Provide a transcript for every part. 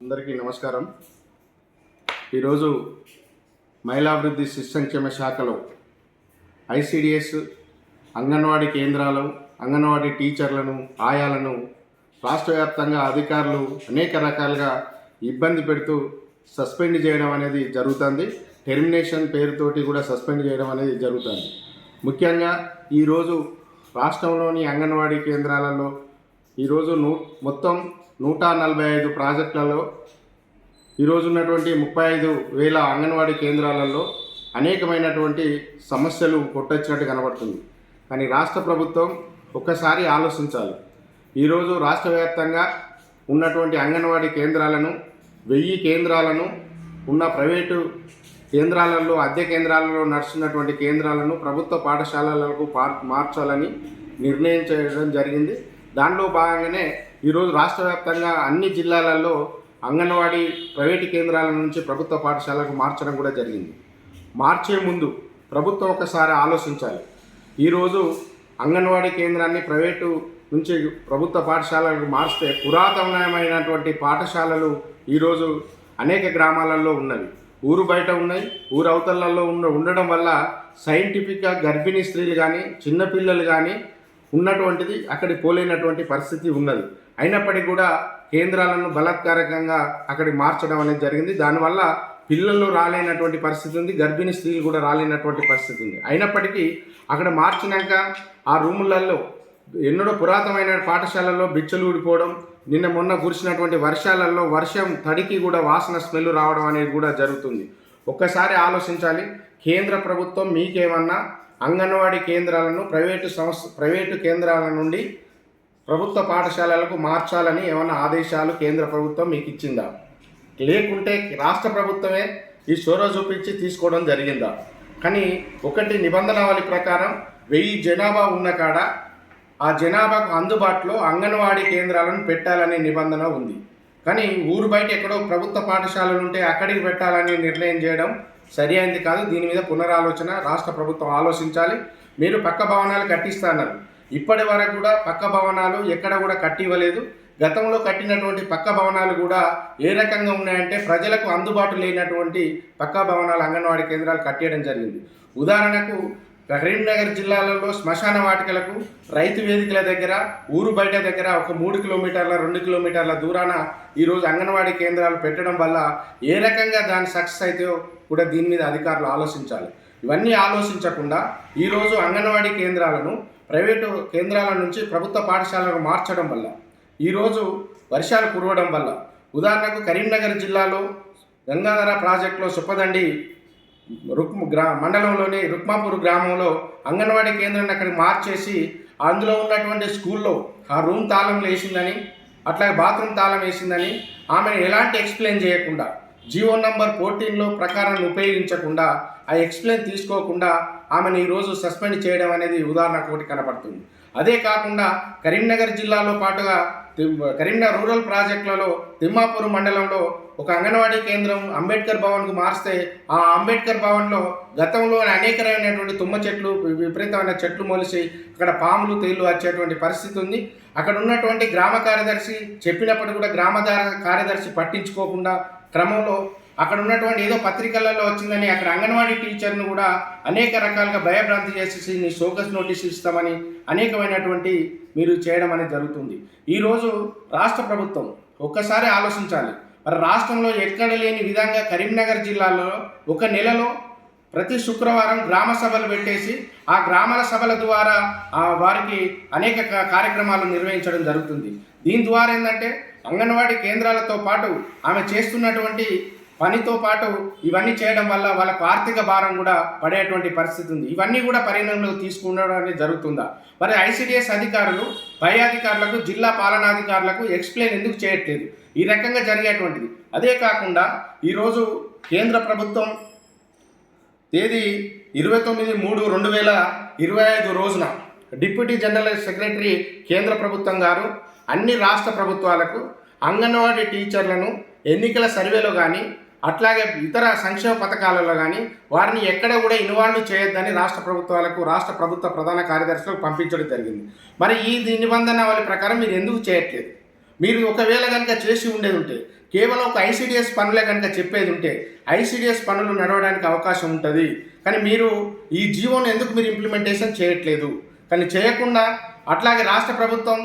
అందరికీ నమస్కారం. ఈరోజు మహిళాభివృద్ధి శిశు సంక్షేమ శాఖలో ఐసిడిఎస్ అంగన్వాడీ కేంద్రాలు అంగన్వాడీ టీచర్లను ఆయాలను రాష్ట్ర వ్యాప్తంగా అధికారులు అనేక రకాలుగా ఇబ్బంది పెడుతూ సస్పెండ్ చేయడం అనేది జరుగుతుంది. టెర్మినేషన్ పేరుతోటి కూడా సస్పెండ్ చేయడం అనేది జరుగుతుంది. ముఖ్యంగా ఈరోజు రాష్ట్రంలోని అంగన్వాడీ కేంద్రాలలో ఈరోజు నూ మొత్తం నూట నలభై ఐదు ప్రాజెక్టులలో ఈరోజు ఉన్నటువంటి ముప్పై ఐదు వేల అంగన్వాడీ కేంద్రాలలో అనేకమైనటువంటి సమస్యలు కొట్టొచ్చినట్టు కనబడుతుంది. కానీ రాష్ట్ర ప్రభుత్వం ఒక్కసారి ఆలోచించాలి. ఈరోజు రాష్ట్ర వ్యాప్తంగా ఉన్నటువంటి అంగన్వాడీ కేంద్రాలను వెయ్యి కేంద్రాలను ఉన్న ప్రైవేటు కేంద్రాలలో అద్దె కేంద్రాలలో నడుస్తున్నటువంటి కేంద్రాలను ప్రభుత్వ పాఠశాలలకు మార్చాలని నిర్ణయం చేయడం జరిగింది. దానిలో భాగంగానే ఈరోజు రాష్ట్ర వ్యాప్తంగా అన్ని జిల్లాలలో అంగన్వాడీ ప్రైవేటు కేంద్రాల నుంచి ప్రభుత్వ పాఠశాలకు మార్చడం కూడా జరిగింది. మార్చే ముందు ప్రభుత్వం ఒకసారి ఆలోచించాలి. ఈరోజు అంగన్వాడీ కేంద్రాన్ని ప్రైవేటు నుంచి ప్రభుత్వ పాఠశాలకు మార్స్తే పురాతనమైనటువంటి పాఠశాలలు ఈరోజు అనేక గ్రామాలలో ఉన్నవి. ఊరు బయట ఉన్నాయి ఊరు అవతలలో ఉన్న ఉండడం వల్ల సైంటిఫిక్గా గర్భిణీ స్త్రీలు కానీ చిన్నపిల్లలు కానీ ఉన్నటువంటిది అక్కడికి పోలేనటువంటి పరిస్థితి ఉన్నది. అయినప్పటికీ కూడా కేంద్రాలను బలాత్కారకంగా అక్కడికి మార్చడం అనేది జరిగింది. దానివల్ల పిల్లలు రాలేనటువంటి పరిస్థితి ఉంది. గర్భిణీ స్త్రీలు కూడా రాలేనటువంటి పరిస్థితి ఉంది. అయినప్పటికీ అక్కడ మార్చినాక ఆ రూములలో ఎన్నడో పురాతనమైన పాఠశాలల్లో బిచ్చలు ఊడిపోవడం నిన్న మొన్న కురిసినటువంటి వర్షాలలో వర్షం తడికి కూడా వాసన స్మెల్ రావడం అనేది కూడా జరుగుతుంది. ఒక్కసారి ఆలోచించాలి. కేంద్ర ప్రభుత్వం మీకేమన్నా అంగన్వాడీ కేంద్రాలను ప్రైవేటు సంస్థ ప్రైవేటు కేంద్రాల నుండి ప్రభుత్వ పాఠశాలలకు మార్చాలని ఏమైనా ఆదేశాలు కేంద్ర ప్రభుత్వం మీకు ఇచ్చిందా? లేకుంటే రాష్ట్ర ప్రభుత్వమే ఈ చొరవ చూపించి తీసుకోవడం జరిగిందా? కానీ ఒకటి నిబంధనావళి ప్రకారం వెయ్యి జనాభా ఉన్న కాడ ఆ జనాభాకు అందుబాటులో అంగన్వాడీ కేంద్రాలను పెట్టాలనే నిబంధన ఉంది. కానీ ఊరు బయట ఎక్కడో ప్రభుత్వ పాఠశాలలు ఉంటే అక్కడికి పెట్టాలని నిర్ణయం చేయడం సరి అయింది కాదు. దీని మీద పునరాలోచన రాష్ట్ర ప్రభుత్వం ఆలోచించాలి. మీరు పక్క భవనాలు కట్టిస్తున్నారు ఇప్పటి వరకు కూడా పక్క భవనాలు ఎక్కడ కూడా కట్టివ్వలేదు. గతంలో కట్టినటువంటి పక్క భవనాలు కూడా ఏ రకంగా ఉన్నాయంటే ప్రజలకు అందుబాటు లేనటువంటి పక్క భవనాలు అంగన్వాడీ కేంద్రాలు కట్టేయడం జరిగింది. ఉదాహరణకు కరీంనగర్ జిల్లాలలో శ్మశాన వాటికలకు రైతు వేదికల దగ్గర ఊరు బయట దగ్గర ఒక మూడు కిలోమీటర్ల రెండు కిలోమీటర్ల దూరాన ఈరోజు అంగన్వాడీ కేంద్రాలు పెట్టడం వల్ల ఏ రకంగా దాని సక్సెస్ అయితే కూడా దీని మీద అధికారులు ఆలోచించాలి. ఇవన్నీ ఆలోచించకుండా ఈరోజు అంగన్వాడీ కేంద్రాలను ప్రైవేటు కేంద్రాల నుంచి ప్రభుత్వ పాఠశాలను మార్చడం వల్ల ఈరోజు వర్షాలు కురవడం వల్ల ఉదాహరణకు కరీంనగర్ జిల్లాలో గంగాధర ప్రాజెక్టులో సుప్పదండి రుక్ గ్రా మండలంలోని రుక్మాపూర్ గ్రామంలో అంగన్వాడీ కేంద్రాన్ని అక్కడికి మార్చేసి అందులో ఉన్నటువంటి స్కూల్లో ఆ రూమ్ తాళం వేసిందని అట్లాగే బాత్రూమ్ తాళం వేసిందని ఆమెను ఎలాంటి ఎక్స్ప్లెయిన్ చేయకుండా జీవో నంబర్ ఫోర్టీన్లో ప్రకారాన్ని ఉపయోగించకుండా ఆ ఎక్స్ప్లెయిన్ తీసుకోకుండా ఆమెను ఈరోజు సస్పెండ్ చేయడం అనేది ఉదాహరణకు ఒకటి కనపడుతుంది. అదే కాకుండా కరీంనగర్ జిల్లాలో పాటుగా కరీంనగర్ రూరల్ ప్రాజెక్టులలో తిమ్మాపూర్ మండలంలో ఒక అంగన్వాడీ కేంద్రం అంబేద్కర్ భవన్కు మారిస్తే ఆ అంబేద్కర్ భవన్లో గతంలో అనేక రకమైనటువంటి తుమ్మ చెట్లు విపరీతమైన చెట్లు మొలిసి అక్కడ పాములు తేళ్ళు వచ్చేటువంటి పరిస్థితి ఉంది. అక్కడ ఉన్నటువంటి గ్రామ కార్యదర్శి చెప్పినప్పుడు కూడా గ్రామ కార్యదర్శి పట్టించుకోకుండా క్రమంలో అక్కడ ఉన్నటువంటి ఏదో పత్రికలలో వచ్చిందని అక్కడ అంగన్వాడీ టీచర్ను కూడా అనేక రకాలుగా భయభ్రాంతి చేసేసి నీ సోకస్ నోటీస్ ఇస్తామని అనేకమైనటువంటి మీరు చేయడం అనేది జరుగుతుంది. ఈరోజు రాష్ట్ర ప్రభుత్వం ఒక్కసారి ఆలోచించాలి. మరి రాష్ట్రంలో ఎక్కడ లేని విధంగా కరీంనగర్ జిల్లాలో ఒక నెలలో ప్రతి శుక్రవారం గ్రామ సభలు పెట్టేసి ఆ గ్రామాల సభల ద్వారా ఆ వారికి అనేక కార్యక్రమాలు నిర్వహించడం జరుగుతుంది. దీని ద్వారా ఏంటంటే అంగన్వాడీ కేంద్రాలతో పాటు ఆమె చేస్తున్నటువంటి పనితో పాటు ఇవన్నీ చేయడం వల్ల వాళ్ళకు ఆర్థిక భారం కూడా పడేటువంటి పరిస్థితి ఉంది. ఇవన్నీ కూడా పరిగణనలోకి తీసుకుండడం అనేది జరుగుతుందా? మరి ఐసిడిఎస్ అధికారులు పై అధికారులకు జిల్లా పాలనాధికారులకు ఎక్స్ప్లెయిన్ ఎందుకు చేయట్లేదు? ఈ రకంగా జరిగేటువంటిది. అదే కాకుండా ఈరోజు కేంద్ర ప్రభుత్వం తేదీ ఇరవై తొమ్మిది మూడు రెండు వేల ఇరవై ఐదు రోజున డిప్యూటీ జనరల్ సెక్రటరీ కేంద్ర ప్రభుత్వం గారు అన్ని రాష్ట్ర ప్రభుత్వాలకు అంగన్వాడీ టీచర్లను ఎన్నికల సర్వేలో కానీ అట్లాగే ఇతర సంక్షేమ పథకాలలో కానీ వారిని ఎక్కడ కూడా ఇన్వాల్వ్ చేయొద్దని రాష్ట్ర ప్రభుత్వాలకు రాష్ట్ర ప్రభుత్వ ప్రధాన కార్యదర్శులకు పంపించడం జరిగింది. మరి ఈ నిబంధనావళి ప్రకారం మీరు ఎందుకు చేయట్లేదు? మీరు ఒకవేళ కనుక చేసి ఉండేది ఉంటే కేవలం ఒక ఐసీడిఎస్ పనులే కనుక చెప్పేది ఉంటే ఐసీడిఎస్ పనులు నడవడానికి అవకాశం ఉంటుంది. కానీ మీరు ఈ జీవోను ఎందుకు మీరు ఇంప్లిమెంటేషన్ చేయట్లేదు? కానీ చేయకుండా అట్లాగే రాష్ట్ర ప్రభుత్వం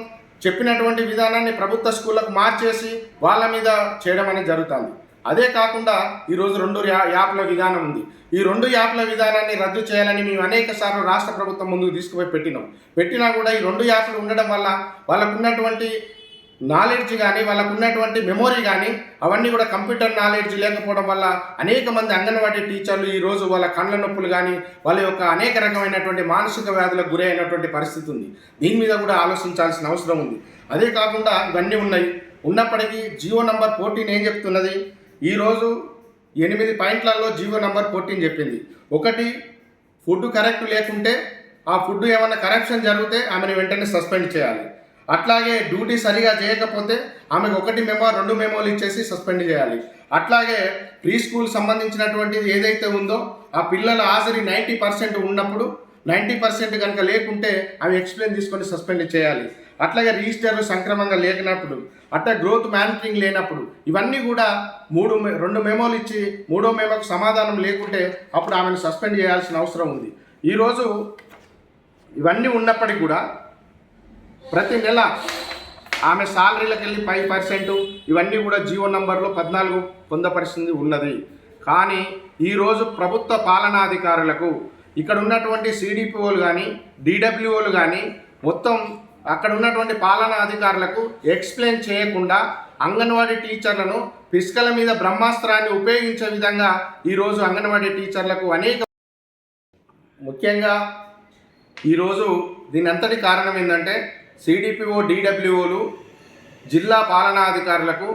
చెప్పినటువంటి విధానాన్ని ప్రభుత్వ స్కూళ్ళకు మార్చేసి వాళ్ళ మీద చేయడం అనేది జరుగుతుంది. అదే కాకుండా ఈరోజు రెండు యా- యాప్ల విధానం ఉంది. ఈ రెండు యాప్ల విధానాన్ని రద్దు చేయాలని మేము అనేక సార్లు రాష్ట్ర ప్రభుత్వం ముందుకు తీసుకుపోయి పెట్టినాం. పెట్టినా కూడా ఈ రెండు యాప్లు ఉండడం వల్ల వాళ్ళకు ఉన్నటువంటి నాలెడ్జ్ కానీ వాళ్ళకు ఉన్నటువంటి మెమొరీ కానీ అవన్నీ కూడా కంప్యూటర్ నాలెడ్జ్ లేకపోవడం వల్ల అనేక మంది అంగన్వాడీ టీచర్లు ఈ రోజు వాళ్ళ కళ్ళ నొప్పులు కానీ వాళ్ళ యొక్క అనేక రకమైనటువంటి మానసిక వ్యాధులకు గురి అయినటువంటి పరిస్థితి ఉంది. దీని మీద కూడా ఆలోచించాల్సిన అవసరం ఉంది. అదే కాకుండా ఇవన్నీ ఉన్నాయి. ఉన్నప్పటికీ జియో నంబర్ ఫోర్టీన్ ఏం చెప్తున్నది? ఈరోజు ఎనిమిది పాయింట్లలో జియో నంబర్ ఫోర్టీన్ చెప్పింది. ఒకటి ఫుడ్ కరెక్ట్ లేకుంటే ఆ ఫుడ్ ఏమైనా కరప్షన్ జరిగితే ఆమెను వెంటనే సస్పెండ్ చేయాలి. అట్లాగే డ్యూటీ సరిగా చేయకపోతే ఆమెకు ఒకటి మెమో రెండు మెమోలు ఇచ్చేసి సస్పెండ్ చేయాలి. అట్లాగే ప్రీ స్కూల్ సంబంధించినటువంటిది ఏదైతే ఉందో ఆ పిల్లల హాజరీ నైంటీ పర్సెంట్ ఉన్నప్పుడు నైంటీ పర్సెంట్ కనుక లేకుంటే అవి ఎక్స్ప్లెయిన్ తీసుకొని సస్పెండ్ చేయాలి. అట్లాగే రిజిస్టర్లు సంక్రమంగా లేనప్పుడు అట్లా గ్రోత్ మానిటరింగ్ లేనప్పుడు ఇవన్నీ కూడా మూడు మె- రెండు మెమోలు ఇచ్చి మూడో మెమోకు సమాధానం లేకుంటే అప్పుడు ఆమెను సస్పెండ్ చేయాల్సిన అవసరం ఉంది. ఈరోజు ఇవన్నీ ఉన్నప్పటికీ కూడా ప్రతి నెల ఆమె సాలరీలకు వెళ్ళి ఫైవ్ పర్సెంట్ ఇవన్నీ కూడా జియో నంబర్లో పద్నాలుగు పొందపరిచింది ఉన్నది. కానీ ఈరోజు ప్రభుత్వ పాలనాధికారులకు ఇక్కడ ఉన్నటువంటి సిడిపిఓలు కానీ డిడబ్ల్యూఓలు కానీ మొత్తం అక్కడ ఉన్నటువంటి పాలనా అధికారులకు ఎక్స్ప్లెయిన్ చేయకుండా అంగన్వాడీ టీచర్లను పిస్కల మీద బ్రహ్మాస్త్రాన్ని ఉపయోగించే విధంగా ఈరోజు అంగన్వాడీ టీచర్లకు అనేక ముఖ్యంగా ఈరోజు దీని అంతటి కారణం ఏంటంటే సిడిపిఓ డిడబ్ల్యూఓలు జిల్లా పాలనాధికారులకు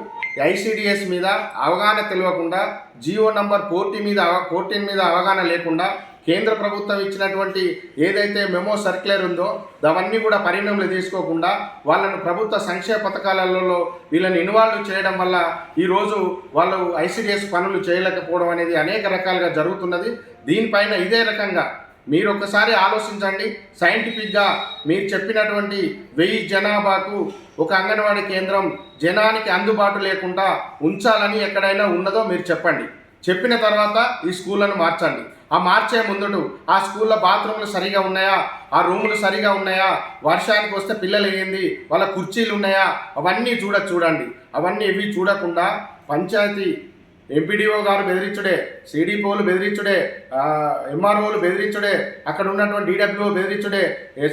ఐసిడిఎస్ మీద అవగాహన తెలియకుండా జియో నంబర్ ఫోర్టీ మీద ఫోర్టీన్ మీద అవగాహన లేకుండా కేంద్ర ప్రభుత్వం ఇచ్చినటువంటి ఏదైతే మెమో సర్క్యులర్ ఉందో అవన్నీ కూడా పరిగణనలో తీసుకోకుండా వాళ్ళను ప్రభుత్వ సంక్షేమ పథకాలలో వీళ్ళని ఇన్వాల్వ్ చేయడం వల్ల ఈరోజు వాళ్ళు ఐసిడిఎస్ పనులు చేయలేకపోవడం అనేది అనేక రకాలుగా జరుగుతున్నది. దీనిపైన ఇదే రకంగా మీరు ఒకసారి ఆలోచించండి. సైంటిఫిక్గా మీరు చెప్పినటువంటి వెయ్యి జనాభాకు ఒక అంగన్వాడీ కేంద్రం జనానికి అందుబాటు లేకుండా ఉంచాలని ఎక్కడైనా ఉన్నదో మీరు చెప్పండి. చెప్పిన తర్వాత ఈ స్కూళ్ళను మార్చండి. ఆ మార్చే ముందుడు ఆ స్కూల్లో బాత్రూమ్లు సరిగా ఉన్నాయా? ఆ రూములు సరిగా ఉన్నాయా? వర్షానికి వస్తే పిల్లలు ఏంది? వాళ్ళ కుర్చీలు ఉన్నాయా? అవన్నీ చూడ చూడండి. అవన్నీ ఇవి చూడకుండా పంచాయతీ ఎంపీడీఓ గారు బెదిరించుడే సిడిపోలు బెదిరించుడే ఎంఆర్ఓలు బెదిరించుడే అక్కడ ఉన్నటువంటి డిడబ్ల్యూఓ బెదిరించుడే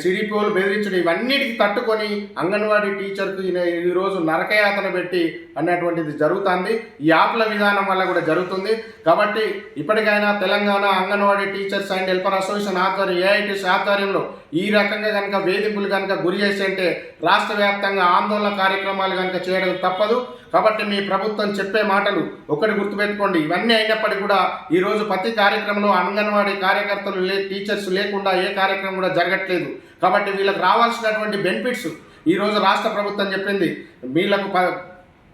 సిడిపోలు బెదిరించుడే ఇవన్నిటికి తట్టుకొని అంగన్వాడీ టీచర్కు ఈరోజు నరకయాతన పెట్టి అన్నటువంటిది జరుగుతుంది. ఈ యాప్ల విధానం వల్ల కూడా జరుగుతుంది. కాబట్టి ఇప్పటికైనా Telangana anganwadi teachers and helper association ఆధ్వర్యం ఏఐటీసీ ఆధ్వర్యంలో ఈ రకంగా కనుక వేధింపులు కనుక గురి చేసి అంటే రాష్ట్ర వ్యాప్తంగా ఆందోళన కార్యక్రమాలు కనుక చేయడం తప్పదు. కాబట్టి మీ ప్రభుత్వం చెప్పే మాటలు ఒకటి గుర్తుపెట్టుకోండి. ఇవన్నీ అయినప్పటికీ కూడా ఈరోజు ప్రతి కార్యక్రమంలో అంగన్వాడీ కార్యకర్తలు లే టీచర్స్ లేకుండా ఏ కార్యక్రమం కూడా జరగట్లేదు. కాబట్టి వీళ్ళకి రావాల్సినటువంటి బెనిఫిట్స్ ఈరోజు రాష్ట్ర ప్రభుత్వం చెప్పింది. వీళ్ళకు ప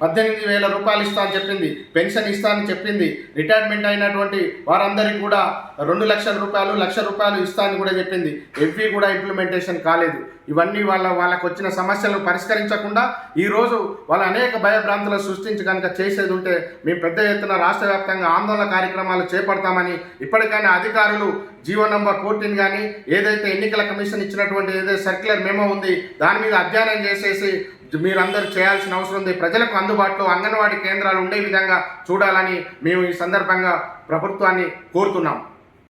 పద్దెనిమిది వేల రూపాయలు ఇస్తా అని చెప్పింది పెన్షన్ ఇస్తా అని చెప్పింది రిటైర్మెంట్ అయినటువంటి వారందరికీ కూడా రెండు లక్షల రూపాయలు లక్ష రూపాయలు ఇస్తా అని కూడా చెప్పింది. ఎవ్వి కూడా ఇంప్లిమెంటేషన్ కాలేదు. ఇవన్నీ వాళ్ళ వాళ్ళకు వచ్చిన సమస్యలను పరిష్కరించకుండా ఈరోజు వాళ్ళ అనేక భయభ్రాంతులు సృష్టించి కనుక చేసేది ఉంటే మేము పెద్ద ఎత్తున రాష్ట్ర వ్యాప్తంగా ఆందోళన కార్యక్రమాలు చేపడతామని ఇప్పటికైనా అధికారులు జీవో నంబర్ ఫోర్టీన్ కానీ ఏదైతే ఎన్నికల కమిషన్ ఇచ్చినటువంటి ఏదైతే సర్క్యులర్ మేమో ఉంది దాని మీద అధ్యయనం చేసేసి మీరందరూ చేయాల్సిన అవసరం ఉంది. ప్రజలకు అందుబాటులో అంగన్వాడీ కేంద్రాలు ఉండే విధంగా చూడాలని మేము ఈ సందర్భంగా ప్రభుత్వాన్ని కోరుతున్నాం.